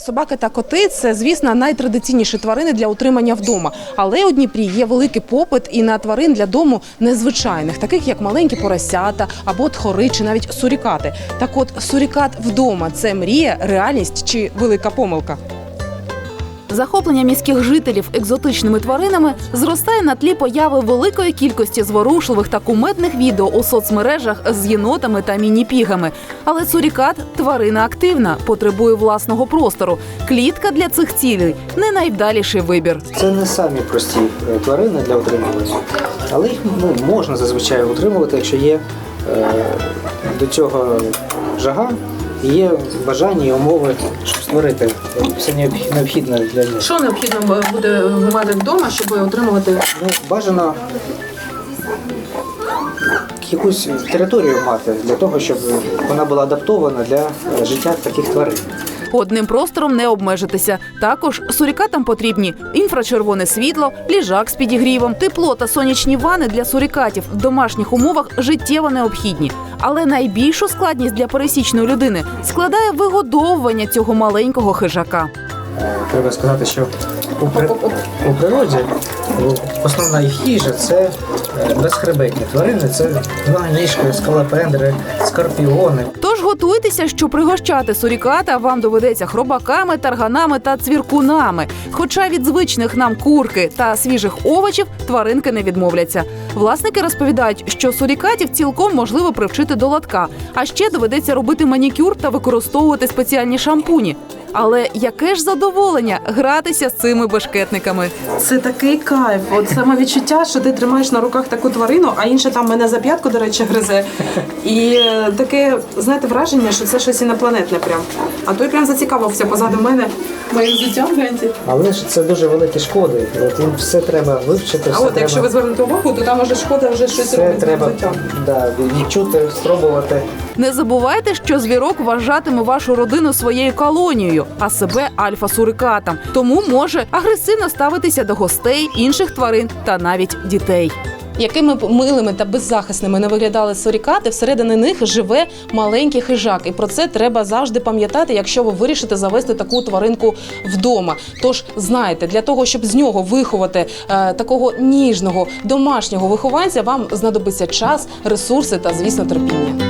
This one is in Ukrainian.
Собаки та коти це, звісно, найтрадиційніші тварини для утримання вдома. Але у Дніпрі є великий попит і на тварин для дому незвичайних, таких як маленькі поросята або тхори, чи навіть сурікати. Так от сурікат вдома це мрія, реальність чи велика помилка. Захоплення міських жителів екзотичними тваринами зростає на тлі появи великої кількості зворушливих та кумедних відео у соцмережах з єнотами та міні-пігами. Але сурікат тварина активна, потребує власного простору. Клітка для цих цілей не найвдаліший вибір. Це не самі прості е, тварини для утримування, але їх ну, можна зазвичай утримувати, якщо є е, до цього жага, є бажання і умови, створити е, все необхідне для них. Що необхідно буде мати вдома, щоб отримувати Ну, бажано якусь територію мати для того, щоб вона була адаптована для е, життя таких тварин. Одним простором не обмежитися. Також сурікатам потрібні інфрачервоне світло, ліжак з підігрівом, тепло та сонячні вани для сурікатів в домашніх умовах життєво необхідні. Але найбільшу складність для пересічної людини складає вигодовування цього маленького хижака. Треба сказати, що у, природі основна їх їжа це безхребетні тварини, це ніжки, скалопендри, скорпіони. Тож готуйтеся, що пригощати суріката вам доведеться хробаками, тарганами та цвіркунами. Хоча від звичних нам курки та свіжих овочів тваринки не відмовляться. Власники розповідають, що сурікатів цілком можливо привчити до лотка, а ще доведеться робити манікюр та використовувати спеціальні шампуні. Але яке ж задоволення гратися з цими бешкетниками? Це такий кайф. От саме відчуття, що ти тримаєш на руках таку тварину, а інша там мене за п'ятку, до речі, гризе. І е, таке, знаєте, враження, що це щось інопланетне прям. А той прям зацікавився позаду мене моїм життям. гляньте. Але ж це дуже великі шкоди. От їм все треба вивчити, А все от якщо ви звернете увагу, то там може шкода вже щось все робить з треба життям. да, відчути, спробувати. Не забувайте, що звірок вважатиме вашу родину своєю колонією, а себе альфа-сурикатом. Тому може агресивно ставитися до гостей, інших тварин та навіть дітей. Якими б милими та беззахисними не виглядали сурікати, всередині них живе маленький хижак, і про це треба завжди пам'ятати, якщо ви вирішите завести таку тваринку вдома. Тож знайте, для того, щоб з нього виховати е, такого ніжного домашнього вихованця, вам знадобиться час, ресурси та, звісно, терпіння.